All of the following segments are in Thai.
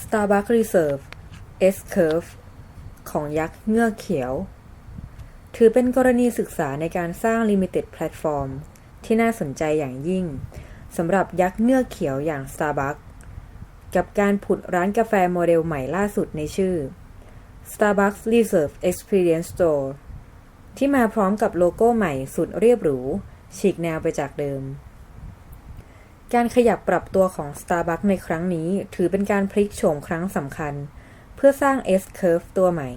Starbucks Reserve S Curve ของยักษ์เงือกเขียว ถือเป็นกรณีศึกษาในการสร้าง Limited Platform ที่น่าสนใจอย่างยิ่งสำหรับยักษ์เงือกเขียวอย่าง Starbucks กับการผุดร้านกาแฟโมเดลใหม่ล่าสุดในชื่อ Starbucks Reserve Experience Store ที่มาพร้อมกับโลโก้ใหม่สุดเรียบหรูฉีกแนวไปจากเดิม การขยับปรับตัวของ Starbucks ในครั้งนี้ถือเป็นการพลิกโฉมครั้งสำคัญ เพื่อสร้าง S-Curve ตัวใหม่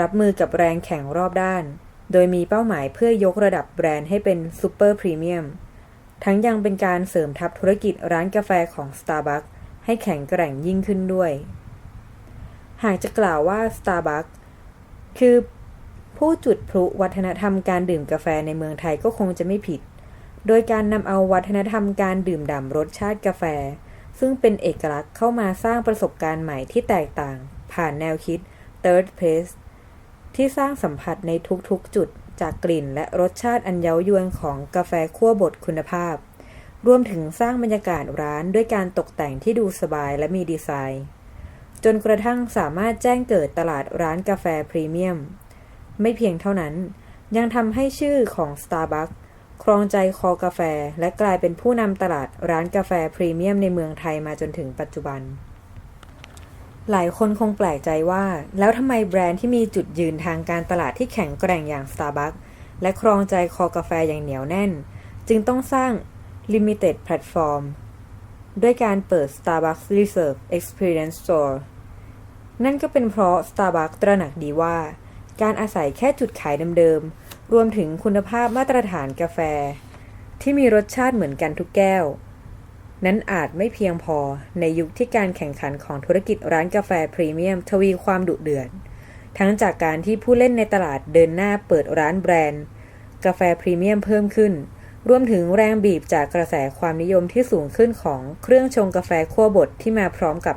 รับมือกับแรงแข่งรอบด้าน โดยมีเป้าหมายเพื่อยกระดับแบรนด์ให้เป็นซูเปอร์พรีเมียมทั้งยังเป็นการเสริมทัพธุรกิจร้านกาแฟของ Starbucks ให้แข็งแกร่งยิ่งขึ้นด้วย หากจะกล่าวว่า Starbucks คือผู้จุดพลุวัฒนธรรมการดื่มกาแฟในเมืองไทยก็คงจะไม่ผิด โดยการนำเอาวัฒนธรรมการดื่มด่ำรสชาติกาแฟ ซึ่งเป็นเอกลักษณ์เข้ามาสร้างประสบการณ์ใหม่ที่แตกต่าง ผ่านแนวคิด Third Place ที่สร้างสัมผัสในทุกๆจุดจากกลิ่นและรสชาติอันเย้ายวนของกาแฟคั่วบดคุณภาพ รวมถึงสร้างบรรยากาศร้านด้วยการตกแต่งที่ดูสบายและมีดีไซน์ จนกระทั่งสามารถแจ้งเกิดตลาดร้านกาแฟพรีเมียม ไม่เพียงเท่านั้น ยังทำให้ชื่อของ Starbucks ครองใจคอกาแฟ และกลายเป็นผู้นำตลาดร้านกาแฟพรีเมียมในเมืองไทยมาจนถึงปัจจุบัน หลายคนคงแปลกใจว่า แล้วทำไมแบรนด์ที่มีจุดยืนทางการตลาดที่แข็งแกร่งอย่าง Starbucks และครองใจคอกาแฟอย่างเหนียวแน่น จึงต้องสร้าง Limited Platform ด้วยการเปิด Starbucks Reserve Experience Store นั่นก็เป็นเพราะ Starbucks ตระหนักดีว่า การอาศัยแค่จุดขายเดิมๆ รวมถึงคุณภาพมาตรฐานกาแฟ ที่มีรสชาติเหมือนกันทุกแก้ว นั้นอาจไม่เพียงพอในยุคที่การแข่งขันของธุรกิจร้านกาแฟพรีเมียม ทวีความดุเดือดทั้งจากการที่ผู้เล่นในตลาดเดินหน้าเปิดร้านแบรนด์ กาแฟพรีเมียมเพิ่มขึ้น รวมถึงแรงบีบจากกระแสความนิยมที่สูงขึ้นของเครื่องชงกาแฟคั่วบดที่มาพร้อมกับ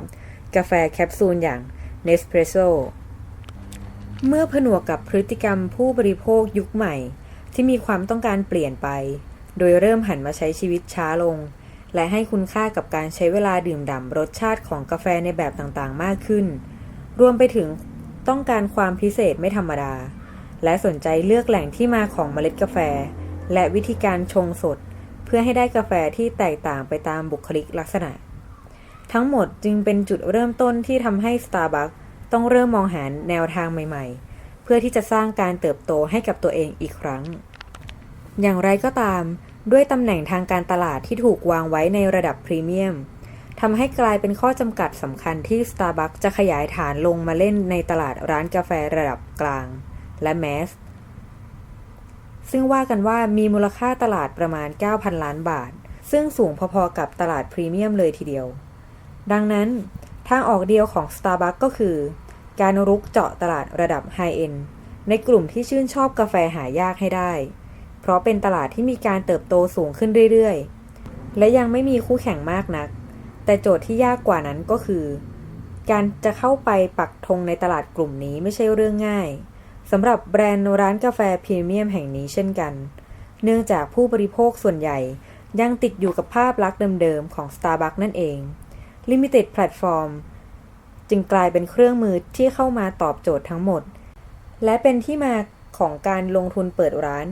กาแฟแคปซูลอย่าง Nespresso เมื่อผนวกกับพฤติกรรมผู้บริโภคยุคใหม่ ที่มีความต้องการเปลี่ยนไป โดยเริ่มหันมาใช้ชีวิตช้าลง และให้คุณค่ากับการใช้เวลาดื่มด่ำรสชาติของกาแฟในแบบต่างๆ มากขึ้น รวมไปถึงต้องการความพิเศษไม่ธรรมดา และสนใจเลือกแหล่งที่มาของเมล็ดกาแฟ และวิธีการชงสด เพื่อให้ได้กาแฟที่แตกต่างไปตามบุคลิกลักษณะ ทั้งหมดจึงเป็นจุดเริ่มต้นที่ทำให้ Starbucks ต้องเริ่มมองหาแนวทางใหม่ๆ เพื่อที่จะสร้างการเติบโตให้กับตัวเองอีกครั้ง อย่างไรก็ตาม ด้วยตำแหน่งทางการตลาดที่ถูกวางไว้ในระดับพรีเมียมทำให้กลายเป็นข้อจำกัดสำคัญที่ Starbucks จะขยายฐานลงมาเล่นในตลาดร้านกาแฟระดับกลาง และแมสซึ่งว่ากันว่ามีมูลค่าตลาดประมาณ 9,000 ล้านบาท ซึ่งสูงพอๆกับตลาดพรีเมียมเลยทีเดียว ดังนั้น ทางออกเดียวของ Starbucks ก็คือ การรุกเจาะตลาดระดับไฮเอ็นในกลุ่มที่ชื่นชอบกาแฟหายากให้ได้ เพราะเป็นตลาดที่มีการเติบโตสูงขึ้นเรื่อยๆ และยังไม่มีคู่แข่งมากนัก แต่โจทย์ที่ยากกว่านั้นก็คือ การจะเข้าไปปักธงในตลาดกลุ่มนี้ไม่ใช่เรื่องง่ายสำหรับแบรนด์ร้านกาแฟพรีเมียมแห่งนี้เช่นกัน เนื่องจากผู้บริโภคส่วนใหญ่ยังติดอยู่กับภาพลักษณ์เดิมๆของ Starbucks นั่นเอง Limited Platform จึงกลายเป็นเครื่องมือที่เข้ามาตอบโจทย์ทั้งหมด และเป็นที่มาของการลงทุนเปิดร้าน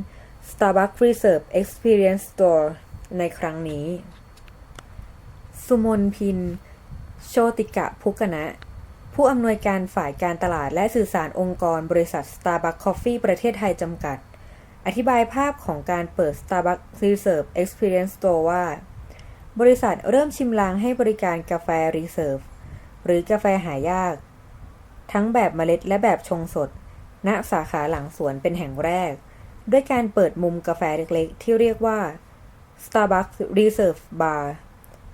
Starbucks Reserve Experience Store ในครั้งนี้ สุมนพิน โชติกะพุกนะ ผู้อำนวยการฝ่ายการตลาดและสื่อสารองค์กรบริษัท Starbucks Coffee ประเทศไทยจำกัด อธิบายภาพของการเปิด Starbucks Reserve Experience Store ว่า บริษัทเริ่มชิมลางให้บริการกาแฟ Reserve หรือกาแฟหายาก ทั้งแบบเมล็ดและแบบชงสด ณสาขาหลังสวนเป็นแห่งแรก ด้วยการเปิดมุมกาแฟเล็กๆ ที่เรียกว่า Starbucks Reserve Bar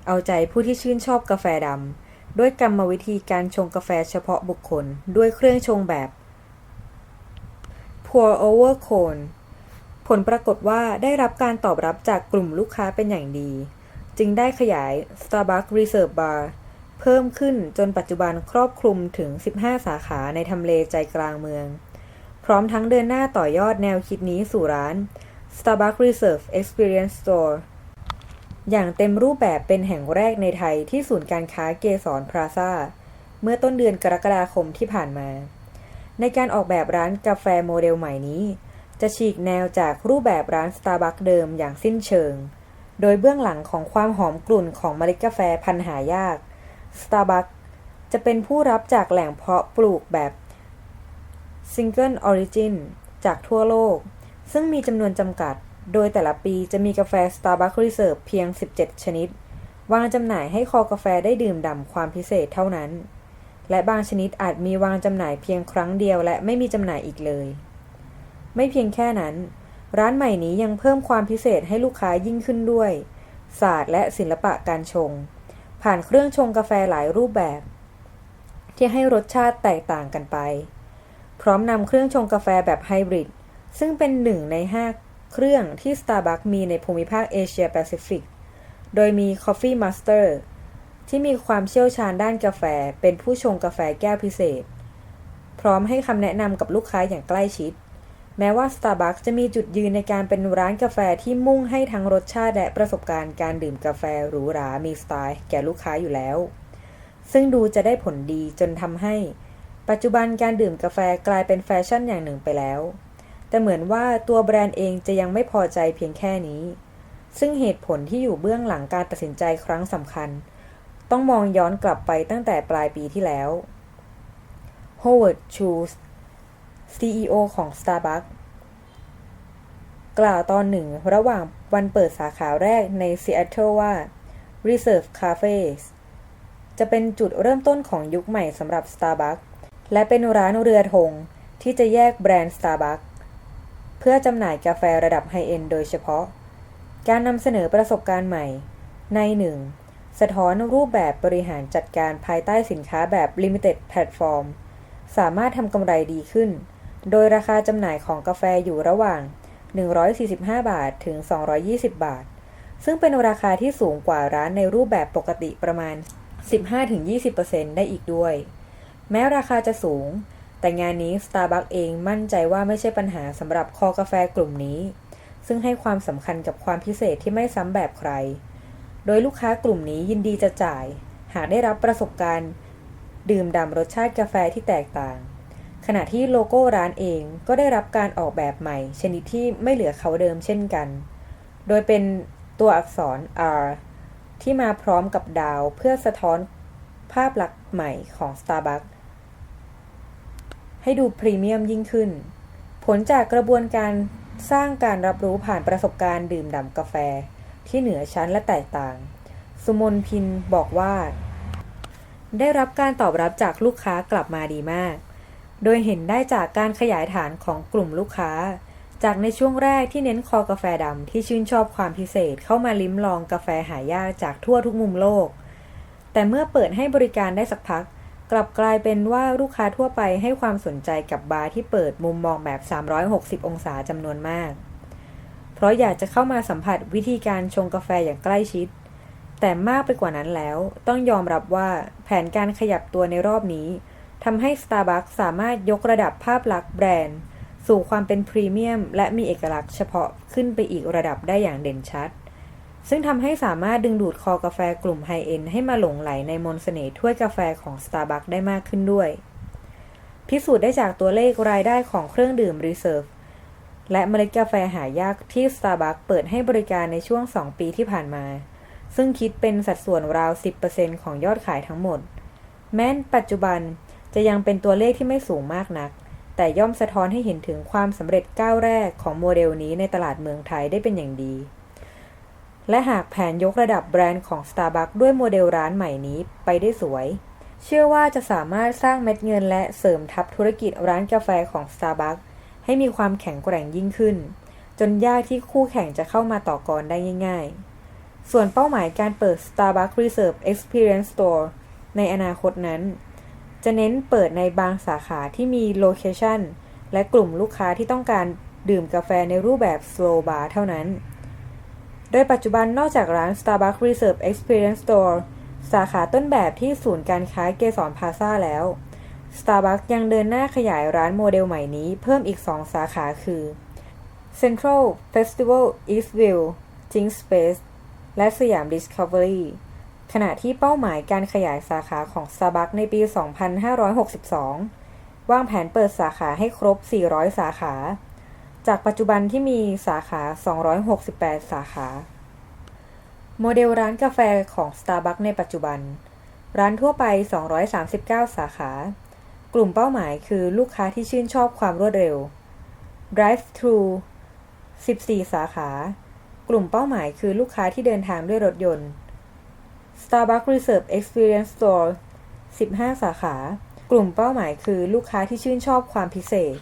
เอาใจผู้ที่ชื่นชอบกาแฟดำด้วยกรรมวิธีการชงกาแฟเฉพาะบุคคล ด้วยเครื่องชงแบบ pour over cone ผลปรากฏว่าได้รับการตอบรับจากกลุ่มลูกค้าเป็นอย่างดี จึงได้ขยาย Starbucks Reserve Bar เพิ่มขึ้นจนปัจจุบันครอบคลุมถึง 15 สาขาในทำเลใจกลางเมือง พร้อมทั้งเดินหน้าต่อยอดแนวคิดนี้สู่ร้าน Starbucks Reserve Experience Store อย่างเต็มรูปแบบเป็นแห่งแรกในไทยที่ศูนย์การค้าเกสรพลาซาเมื่อต้นเดือนกรกฎาคมที่ผ่านมา ในการออกแบบร้านกาแฟโมเดลใหม่นี้ จะฉีกแนวจากรูปแบบร้านสตาร์บัคเดิมอย่างสิ้นเชิง โดยเบื้องหลังของความหอมกลุ่นของเมล็ดกาแฟพันหายาก Starbucks จะเป็นผู้รับจากแหล่งเพาะปลูกแบบ Single Origin จากทั่วโลก ซึ่งมีจำนวนจำกัด โดยแต่ละปีจะมีกาแฟ Starbucks Reserve เพียง 17 ชนิด วางจำหน่ายให้คอกาแฟได้ดื่มด่ำความพิเศษเท่านั้น และบางชนิดอาจมีวางจำหน่ายเพียงครั้งเดียวและไม่มีจำหน่ายอีกเลย ไม่เพียงแค่นั้น ร้านใหม่นี้ยังเพิ่มความพิเศษให้ลูกค้ายิ่งขึ้นด้วย ศาสตร์และศิลปะการชง ผ่านเครื่องชงกาแฟหลายรูปแบบ ที่ให้รสชาติแตกต่างกันไป พร้อมนำเครื่องชงกาแฟแบบไฮบริดซึ่งเป็นหนึ่งใน 5 เครื่องที่ Starbucks มีในภูมิภาคเอเชียแปซิฟิก โดยมี Coffee Master ที่มีความเชี่ยวชาญด้านกาแฟ เป็นผู้ชงกาแฟแก้วพิเศษ พร้อมให้คำแนะนำกับลูกค้าอย่างใกล้ชิด แม้ว่า Starbucks จะมีจุดยืนในการเป็นร้านกาแฟที่มุ่งให้ทั้งรสชาติและประสบการณ์การดื่มกาแฟหรูหรา มีสไตล์แก่ลูกค้าอยู่แล้ว ซึ่งดูจะได้ผลดีจนทำให้ ปัจจุบันการดื่มกาแฟกลายเป็นแฟชั่นอย่างหนึ่งไปแล้ว แต่เหมือนว่าตัวแบรนด์เองจะยังไม่พอใจเพียงแค่นี้ ซึ่งเหตุผลที่อยู่เบื้องหลังการตัดสินใจครั้งสำคัญ ต้องมองย้อนกลับไปตั้งแต่ปลายปีที่แล้ว Howard Schultz CEO ของ Starbucks กล่าวตอนหนึ่งระหว่างวันเปิดสาขาแรกในซีแอตเทิลว่า Reserve Cafes จะเป็นจุดเริ่มต้นของยุคใหม่สำหรับ Starbucks และเป็นร้านเรือธงที่จะแยกแบรนด์ Starbucks เพื่อจำหน่ายกาแฟระดับไฮเอนด์โดยเฉพาะ การนำเสนอประสบการณ์ใหม่ ในหนึ่งสะท้อนรูปแบบบริหารจัดการภายใต้สินค้าแบบ Limited Platform สามารถทำกำไรดีขึ้น โดยราคาจำหน่ายของกาแฟอยู่ระหว่าง 145 บาทถึง 220 บาท ซึ่งเป็นราคาที่สูงกว่าร้านในรูปแบบปกติประมาณ 15-20%ได้อีกด้วย แม้ราคาจะสูง แต่งานนี้ Starbucks เองมั่นใจว่าไม่ใช่ปัญหาสำหรับคอกาแฟกลุ่มนี้ ซึ่งให้ความสำคัญกับความพิเศษที่ไม่ซ้ำแบบใคร โดยลูกค้ากลุ่มนี้ยินดีจะจ่าย หากได้รับประสบการณ์ ดื่มด่ำรสชาติกาแฟที่แตกต่าง ขณะที่โลโก้ร้านเองก็ได้รับการออกแบบใหม่ ชนิดที่ไม่เหลือเขาเดิมเช่นกัน โดยเป็นตัวอักษร R ที่มาพร้อมกับดาวเพื่อสะท้อนภาพลักษณ์ใหม่ของ Starbucks ให้ดูพรีเมียมยิ่งขึ้น ผลจากกระบวนการสร้างการรับรู้ผ่านประสบการณ์ดื่มด่ำกาแฟ ที่เหนือชั้นและแตกต่าง สุมนพินบอกว่า ได้รับการตอบรับจากลูกค้ากลับมาดีมาก โดยเห็นได้จากการขยายฐานของกลุ่มลูกค้า จากในช่วงแรกที่เน้นคอกาแฟดำที่ชื่นชอบความพิเศษเข้ามาลิ้มลองกาแฟหายากจากทั่วทุกมุมโลก แต่เมื่อเปิดให้บริการได้สักพัก กลับกลายเป็นว่าลูกค้าทั่วไปให้ความสนใจกับบาร์ที่เปิดมุมมองแบบ 360 องศาจำนวนมาก เพราะอยากจะเข้ามาสัมผัสวิธีการชงกาแฟอย่างใกล้ชิด แต่มากไปกว่านั้นแล้ว ต้องยอมรับว่าแผนการขยับตัวในรอบนี้ ทำให้ Starbucks สามารถยกระดับภาพลักษณ์แบรนด์ สู่ความเป็นพรีเมียม และมีเอกลักษณ์เฉพาะขึ้นไปอีกระดับได้อย่างเด่นชัด ซึ่งทำให้สามารถดึงดูดคอกาแฟกลุ่มไฮเอ็นให้มาหลงไหลในมนต์เสน่ห์ถ้วยกาแฟของ Starbucks ได้มากขึ้นด้วย พิสูจน์ได้จากตัวเลขรายได้ของเครื่องดื่ม Reserve และเมล็ดกาแฟหายากที่ Starbucks เปิดให้บริการในช่วง 2 ปีที่ผ่านมา ซึ่งคิดเป็นสัดส่วนราว 10%ของยอดขายทั้งหมด แม้นปัจจุบัน จะยังเป็นตัวเลขที่ไม่สูงมากนัก แต่ย่อมสะท้อนให้เห็นถึงความสำเร็จก้าวแรกของโมเดลนี้ในตลาดเมืองไทยได้เป็นอย่างดี และหากแผนยกระดับแบรนด์ของ Starbucks ด้วยโมเดลร้านใหม่นี้ไปได้สวย เชื่อว่าจะสามารถสร้างเม็ดเงินและเสริมทัพธุรกิจร้านกาแฟของ Starbucks ให้มีความแข็งแกร่งยิ่งขึ้น จนยากที่คู่แข่งจะเข้ามาต่อกรได้ง่าย ๆ ส่วนเป้าหมายการเปิด Starbucks Reserve Experience Store ในอนาคตนั้น จะเน้นเปิดในบางสาขาที่มีโลเคชันและกลุ่มลูกค้าที่ต้องการดื่มกาแฟในรูปแบบ slow bar เท่านั้น โดยปัจจุบันนอกจากร้าน Starbucks Reserve Experience Store สาขาต้นแบบที่ศูนย์การค้าเกสรพาซาแล้ว Starbucks ยังเดินหน้าขยายร้านโมเดลใหม่นี้เพิ่มอีก 2 สาขาคือ Central Festival Eastville Jinx Space และสยาม Discovery ขณะที่เป้าหมายการขยายสาขาของ Starbucks ในปี 2562 วางแผนเปิดสาขาให้ครบ 400 สาขา จากปัจจุบันที่มีสาขา 268 สาขา โมเดลร้านกาแฟของ Starbucks ในปัจจุบัน ร้านทั่วไป 239 สาขา กลุ่มเป้าหมายคือลูกค้าที่ชื่นชอบความรวดเร็ว Drive-thru 14 สาขา กลุ่มเป้าหมายคือลูกค้าที่เดินทางด้วยรถยนต์ Starbucks Reserve Experience Store 15 สาขา กลุ่มเป้าหมายคือลูกค้าที่ชื่นชอบความพิเศษ